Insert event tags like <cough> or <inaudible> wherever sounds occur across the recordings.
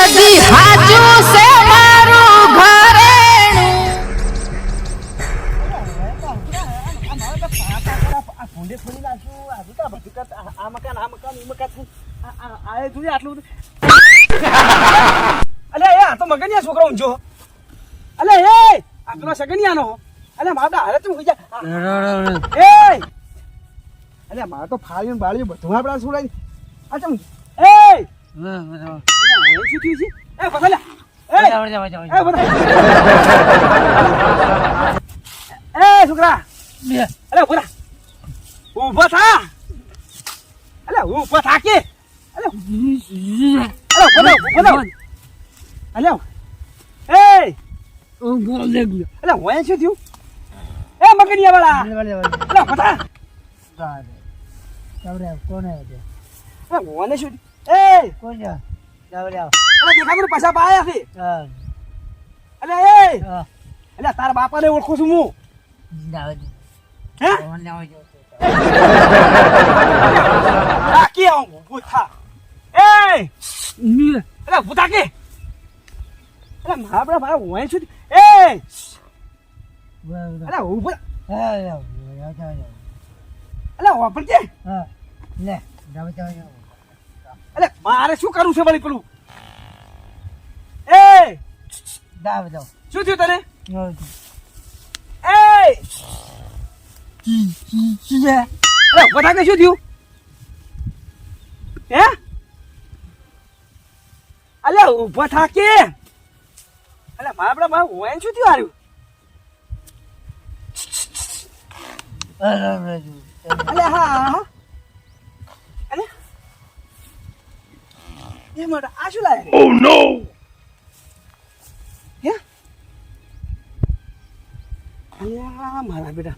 સદી હાચું છે મારું ઘરેણું આ મકાન, આ મકાન, ઈ મકાન. આ- જોઈએ આટલું. અલ્યા, એ આ તો મગનિયા છોકરો ઊંઝો. અલે એ, આ પેલો સગનિયાનો હો. અલ્યા, મારે તો હારે તું જા. એ! અલ્યા, મારે તો ફાળ્યું બાળ્યું બધું આપડા છોડાય. આ ચમ, એ! ઓય શું થયું છે? એ, લ્યા. એ! એ. એ, છોકરા અલે ઊભો ઊભો થા અલે ઊભો થા કે અલે અલે ઊભો ઊભો અલે એ અલે હોય શું થયું એ મગનિયા વાળા અલે ઊભો થા અલે હોને શું થયું? એ અલે પૈસા પાયા છે? અલે એ! અલે તારા બાપાને ઓળખું છું હું. હે? તાકી આવું? ઊભું થા. એ! અલે ઊભું થા કે? અલે મારા બડા મારા હોય શું એ! અલે ઊભો અલે કે? અલે મારે શું કરવું છે વળી પેલું? એ શું થયું તને? એ કે શું થયું? હે? અલે ઊભો થા કે? અલે મારા બડા મારા હોય શું થયું હાર્યું અલે હા હા અલે એ માટે આ શું લાગે? ઓ નો અલ્યા મારા બેટા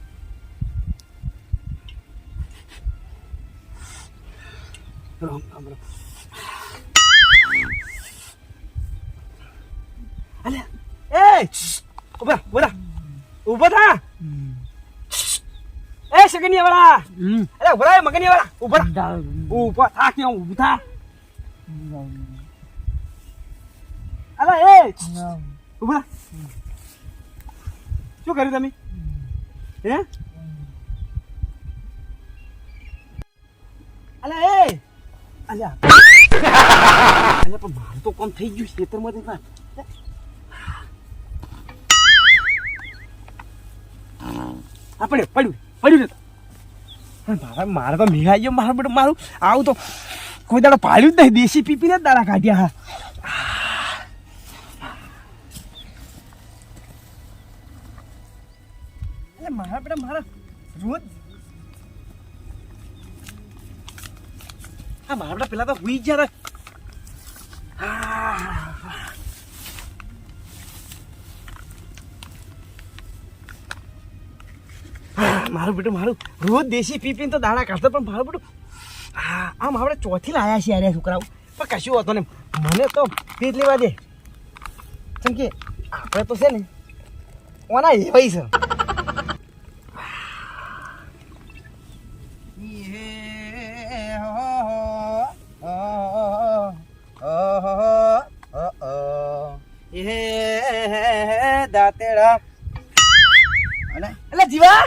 રામ રામ રામ અલ્યા એ ઊભા ઊભા ઊભા થા એ સગનિયા વાળા અરે ઊભા થા મગનિયા વાળા ઊભા થા ઊભા થા કે ઊભા થા અરે એ ઊભા થા. શું કર્યું તમે? હે? અલ્યા એ! અલ્યા અલ્યા પણ મારું તો કોમ થઈ ગયું ખેતરમાંથી ના આપણે પડ્યું પડ્યું ને મારા મારે તો મેઘાઈ ગયો મારું મારું આવું તો કોઈ દાડો પાડ્યું જ નહીં. દેશી પીપીને જ દાડા કાઢ્યા હા. રોજ આ મારા પેલા તો હુઈ ગયા મારું બેટું, મારું. રોજ દેશી પી પીને તો દાડા કાઢતો, પણ મારું બેટું હા આમ આપણે ચોથી લાયા છીએ અરે છોકરાઓ. પણ કશું હોતો ને મને તો પીત લેવા દે. કેમ કે આપણે તો છે ને, ઓના એવાય છે. દાંતેડા એટલે જીવા?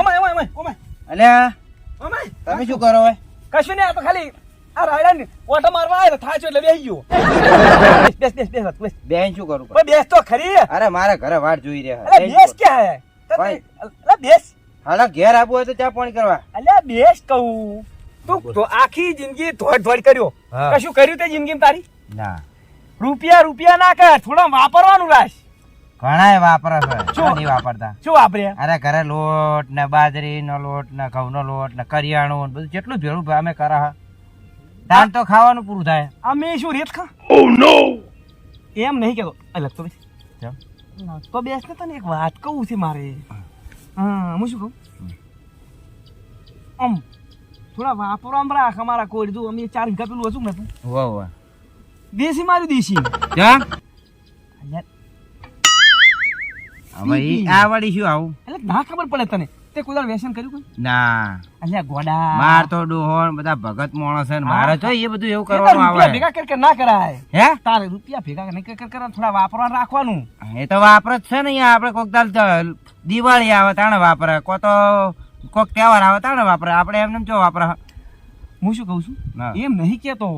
Oh my oh my oh my oh my oh my તમે શું કરો હવે? કશું નહીં આ તો ખાલી આ રાયડા ને ઓટો મારવા આવ્યો થાચો એટલે બેસી ગયો. બેસ બેસ બેસ બેસ બેન શું કરું? બેસ તો ખરી. અરે મારા ઘરે વાટ જોઈ રહ્યા. બેસ કે હે? બેસ. હાલા ઘેર આપવું હોય તો ચા પાણી કરવા. અલ્યા બેસ કહું. તું તો આખી જિંદગી ધોડ ધોડ કર્યો. કશું કર્યું તે જિંદગીમાં તારી? ના. રૂપિયા રૂપિયા ના કર. થોડા વાપરવાનું રાખ. ઘણાય વાપરે છે. <laughs> શું? નહીં વાપરતા. શું વાપરે. અરે ઘરે લોટ ને બાજરીનો લોટ ને ઘઉંનો લોટ ને કરિયાણું ને બધું જેટલું ભેળું અમે કરા દાન તો ખાવાનું પૂરું થાય. અમે શું રેત ખા? ઓ નો એમ નહીં કેતો અલગ તો બેસ. તો બેસ ને તને એક વાત કહું છે મારે. હા હું શું કહું? આમ થોડા વાપરવામાં રાખ અમારા કોઈ જો અમે ચાર વીઘા પેલું હતું ને. તું વાહ વાહ. દેશી મારી દેશી. ક્યાં હવે ઈ આ વળી શું આવું? એટલે ના ખબર પડે તને. તે કોઈ વ્યસન કર્યું કોઈ? ના. અલ્યા ગોડા. માર તો ડોહો બધા ભગત માણસ છે મારે તો એ બધું એવું કરવાનું આવે. ભેગા કર ના કરાય? હે? તારે રૂપિયા ભેગા કર કર કર કર થોડા વાપરવા રાખવાનું. એ તો વાપરે જ છે ને અહીંયા આપણે કોક દાલ દિવાળી આવે તાણે વાપરે કો તો કોક તહેવાર આવે તાણે વાપરે. આપણે એમને જો વાપરે? હું શું કહું છું. એમ નહીં કેતો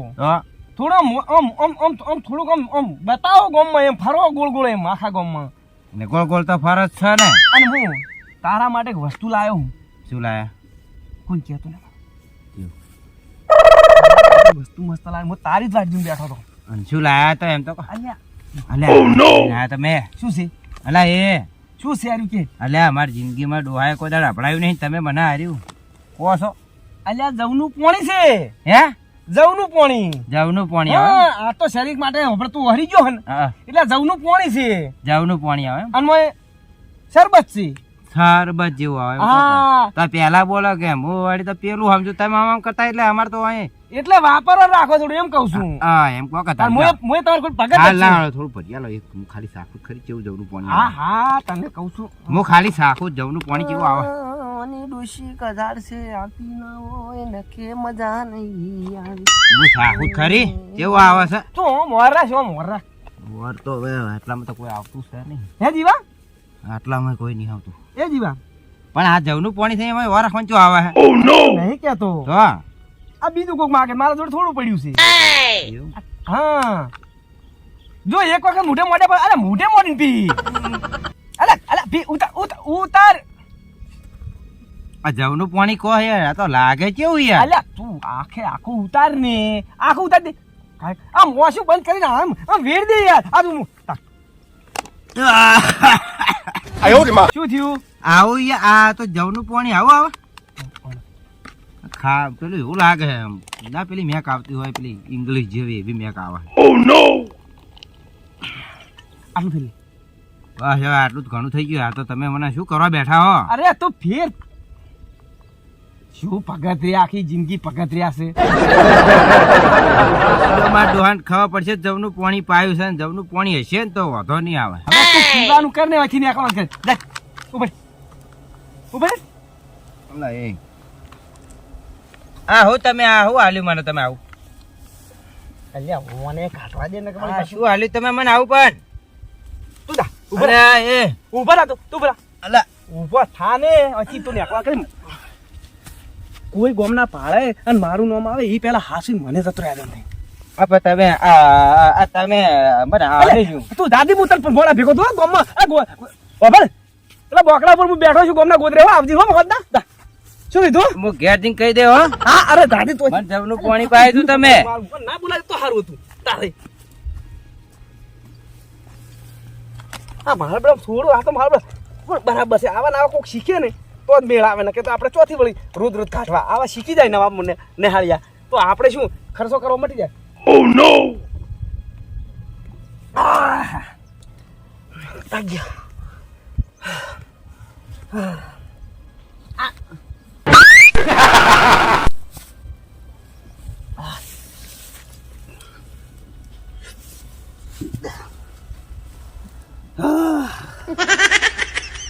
થોડો આમ આમ આમ આમ આમ થોડુંક આમ આમ બતાવો ગામમાં એમ ફરો ગોળ ગોળ એમ આખા ગામમાં. ને ગોળ ગોળ તો ફરજ છે ને. અને હું તારા માટે એક વસ્તુ લાવ્યો હું. શું લાયા? કોઈ કહેતો ને? વસ્તુ મસ્ત લાવ્યો હું તારી જ વાટ બેઠો હતો. અને શું લાયા તો એમ તો કહો. અલ્યા. અલ્યા લાયા તો શું છે? અલા એ. શું છે હાર્યું કે? અલ્યા અમારી જિંદગીમાં ડોહાએ કોઈ દાડ અપડાયું નહીં. તમે મને હાર્યું કહો છો. અલ્યા જવનું કોણ છે. હે? જવનું પોણી. જવનું પાણી આવે? આ તો શરીર માટે હવે તું હરી ગયો હન. એટલે જવનું પોણી છે. જવનું પાણી આવે? અને સરબત શરબત છે. શરબત જેવું આવે તો. પેલા બોલો કેમ હું વળી તો પેલું સમજુ. તમે આમ કરતા એટલે અમાર તો અહીં એટલે વાપરવા રાખો થોડું એમ કહું છું. હા એમ કહો કે તમે મોય તમારે કોઈ હાલ છે. લાવો થોડું ભરી લો એક હું ખાલી સાખું ખરી જેવું જવનું પાણી હા હા તને કહું છું. હું ખાલી સાખું જવનું પાણી કેવું આવે. ડોશી છે આવતી ના હોય નકે મજા નહીં આવી. હું સાખું ખરી? કેવું આવે છે? તું છો મોરરા વર તો હવે એટલામાં તો કોઈ આવતું છે નહીં. હે જીવા? આટલામાં કોઈ નહીં આવતું. એ જીવા. પણ આ જવનું પાણી થઈ એમાં વર રાખવાનું આવે. નો નહીં કેતો તો આ. બીજું કોક માગે મારા જોડે થોડું પડ્યું છે. હા. જો એક વખત મોઢે મોઢે પર અરે મોઢે મોઢે પી અલે અલે પી ઉતાર ઉતાર ઉતાર. આ જવનું પાણી કહો યાર? આ તો લાગે કેવું યાર? અલ્યા તું આખે આખું ઉતાર ને. આખું ઉતાર દે. કાંઈ- આ મોશું બંધ કરીને આમ આમ વેર દે યાર. આ તું તાર. શું થયું? આવું યાર આ તો જવનું પાણી આવો આવે. ખા પેલું એવું લાગે છે એમ ના પેલી મેક આવતી હોય પેલી ઇંગ્લિશ જેવી એવી મેક આવે. આટલું ફેર લે. બસ હવે આટલું જ ઘણું થઈ ગયું. આ તો તમે મને શું કરવા બેઠા હો? અરે તો ફેર. શું પગથરી આખી જિંદગી પગથરિયા છે? મારા ડોહાને ખબર પડશે જવનું પાણી પાયું છે ને જવનું પાણી હશે ને તો વાંધો નહીં આવે. હવે તું પીવાનું કર ને નીકળવાનું કર જા ઉભર. ઉભર. અલા એ. આ હો તમે આ હો હાલ્યું મને તમે આવું. અલ્યા મને કાઢવા દે ને કે શું હાલ્યું તમે મને આવું પણ? તું જા ઉભર. અલા એ. ઉભર રા તું તું ઉભર આ. અલા ઊભો થા ને અહીંથી તું નીકળવા કરી કોઈ ગોમના પાળે અને મારું નામ આવે એ પેલા હાસી મને જતો રહ્યા નહીં આ પણ તમે આ આ- આ તમે મને હાલી શું તું દાદી હું તને ગોળા ભેગો તો ગોમમાં આ બાબર પેલા બોકડા પર હું બેઠો છું ગોમના ગોદરે આવજી હો મગજના દા. શું કીધું હું ઘેર જઈને કહી દે હો. હા અરે દાદી તો મને જવનું પાણી પાયું તું તમે. ના બોલાય તો સારું હતું. તારે. હા મારા બેટા થોડું આ તો મારા પણ બરાબર છે આવા નવા કોઈક શીખે ને તો જ મેળ આવે ને કે તો આપણે ચોથી વળી રોજ રોજ કાઢવા આવા શીખી જાય નવા મને નિહાળ્યા. તો આપણે શું ખર્ચો કરવો મટી જાય? ઓ નો ગયા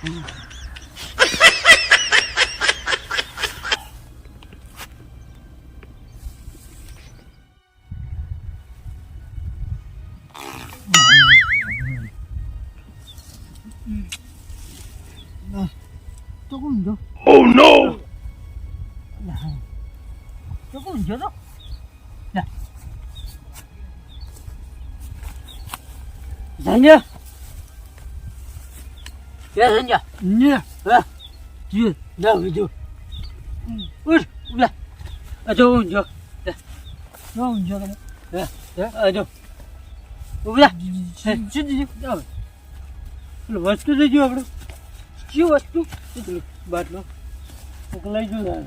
조금 સમજ્યા કે સમજ્યા ને હા જી ના વિજો ઉઠ ઉલા અજો ઊંજો જો ઊંજો તમે હે હે અજો ઉલા જી જી આવે એટલે વસ્તુ લઈ જઈએ આપણે કઈ વસ્તુ બાટલો લઈ જવું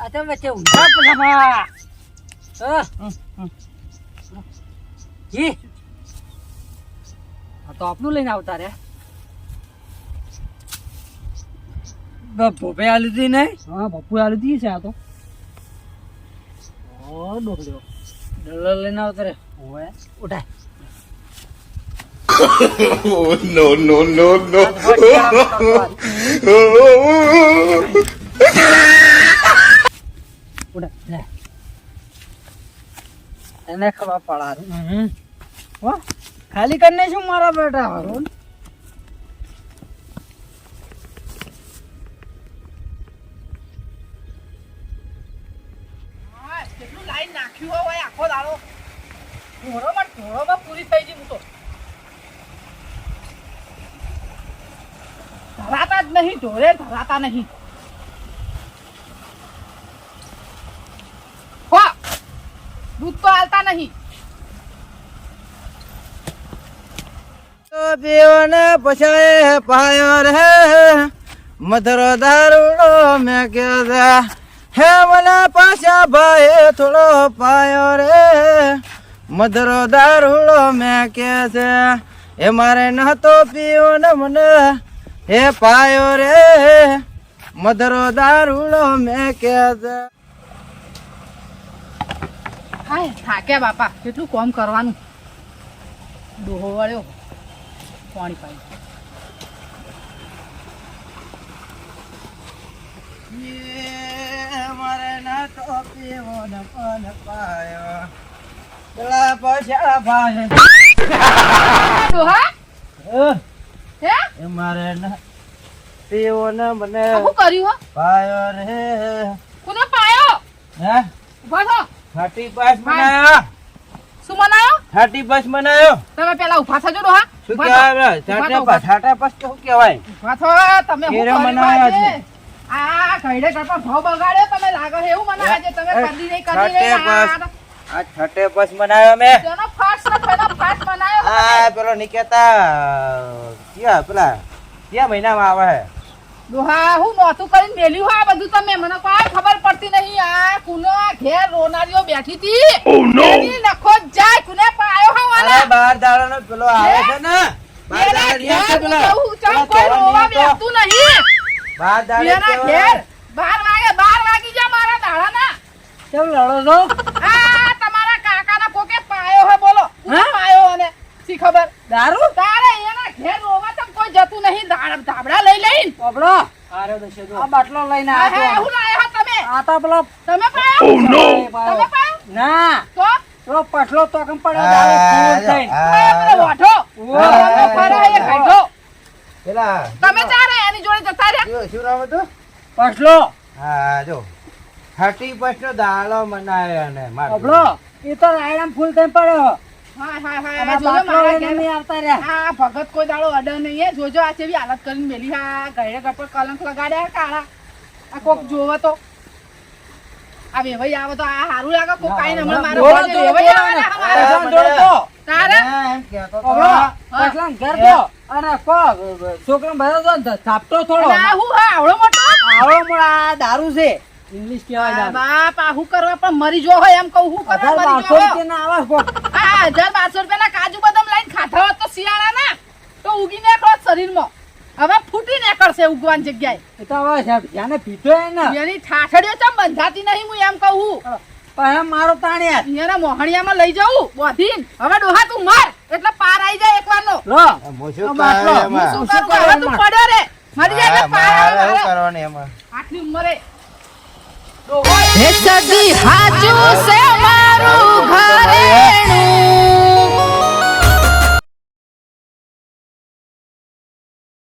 આ તો જી. આ આપનું લઈને આવતા રે ભોપે આ લીધી નહીં? હા ભપ્પુ આ લીધી છે આ તો. ઓ ડોલર લઈને આવતા રે ઉઠાય. Oh <laughs> no no no no! એને ખબર પડાર ખાલી કરીને શું મારા બેટા હરોન કેટલું લાઈન નાખ્યું હોય આખો દાડો ઢોરોમાં ઢોરોમાં પૂરી થઈ ગઈ હું તો જ નહીં ઢોરે ધરાતા નહીં હો દૂધ તો આલતા નહીં પીવને પછાય પાયો રે મધરો દારૂડો મેં કે હે મને પાછા ભાઈ થોડો પાયો રે મધરો દારૂડો મેં કે છે એ મારે નતો પીવો ને મને હે પાયો રે મધરો દારૂડો મેં કે હાય થાક્યા બાપા કેટલું કોમ કરવાનું? ડોહો વળ્યો પાણી પાણી મારે તો પીવો ન પણ પાયો. પેલા પછા ભાઈ. ડોહા? હે? એ મારે ન ને મને શું કર્યું હો? પાયો રે. કોને પાયો? હે? ઊભા થો થાર્ટી બસ બનાયો શું મનાયો? 30 બસ મનાયો. તમે પેલા ઊભા થજો હા શું. કહેવાય? થાર્ટી પાસ થાર્ટા પાસ તો શું કહેવાય? ઊભા થો તમે કર્યું મનાયા છે. આ કઈડે કરતા ભાવ બગાડ્યો તમે લાગે એવું મનાયા છે. તમે એ, નહીં કરી બસ. આ- છઠે બસ બનાયો મે તેનો ફાટ ને પેલો ફાટ બનાયો હા પેલો નિકેતા ક્યાં પેલા ક્યાં મહિનામાં આવે? હે ડોહા હું નોતું કરીને મેલ્યું હા બધું તમે? મને કોઈ ખબર પડતી નહીં. આ કુનો આ ઘેર રોનારીઓ બેઠી હતી. એની નખો જાય કુને પાયો હા અરે વાલા બાર દાડાનો પેલો આવે છે ને? બાર દાડા છે પેલો. હું ચાલ કોઈ રોવા બેઠતું નહીં. બાર દાડા. ઘેર બાર વાગે બાર વાગી જા મારા દાડાના. કેમ લડો છો આ તમારા કાકાના કોકે પાયો હે બોલો કુને પાયો અને શી દારૂ તારે એના ઘેર રોવા તો કોઈ જતું નહીં. ધાબડા લઈ લઈને. બાબડો આરે દશે જો. આ બાટલો લઈને આવ્યો હું લાયો તમે. આ તો પેલો તમે પાયો? તમે પાયો? ના. તો? પેલો પટલો તો કેમ પડ્યો દારૂ ફૂલ થઈને. પેલો. ઓય. તમે ફરે એ કાઢો. પેલા તમે ચારે એની જોડે જતા રહ્યા? શું- નામ હતું? પટલો. હા જો. થર્ટી બસ દાળો મનાયો ને મારો. એ તો રાયડામાં ફૂલ થઈને પડ્યો. હાય હાય હાય આ જોજો મારા ઘેર. નહીં આવતા રહ્યા. આ ભગત કોઈ દાડો અડે નહીં હે. જોજો આ જેવી હાલત કરીને મેલી હા ઘરે ઘર પર કલંક લગાડ્યા કાળા. આ કોક જોવો તો. આ વેવાઈ આવે તો. આ હારું લાગે કોક કાંઈ હમણાં મારો જોવો ઘર તો વેવાઈ આવે ને આ અમારે. જોન જોડે તો. તારે એમ કહેતો તો. બાબડો, પટલાને ઘેર અને કો તો થાપટો થોડો. અને આ હું આવડો મોટો? આવડો મોડો દારૂ છે. ઇંગ્લિશ કહેવાય બાપ આ હું કરવા પણ મરી જો હોય એમ કહું. હું કરવા મરી જો રૂપિયાના આવા હજાર બારસો રૂપિયાના કાજુ બદામ લઈને ખાધા હોત તો શિયાળાના. તો ઉગી નીકળો શરીરમાં. હવે ફૂટી નીકળશે ઉગવાની જગ્યાએ. એ તો હવે સાહેબ જ્યાંને પીધો ને. એની ઠાઠડીઓ ચમ બંધાતી નહીં હું એમ કહું પણ મારો તાણ્યા એના મોહણિયામાં લઈ જાઉં. બોધીન હવે ડોહા તું માર. એટલે પાર આવી જાય એકવારનો. લો. હું શું આ બાટલો, કરું હું એમાં? શું શું કરું? હવે તું પડ્યો રે. મરી જાય પાર આવે શું મારે. કરવાનું એમાં. આટલી ઉંમરે હે સદી હાચું મારું ઘરેણું.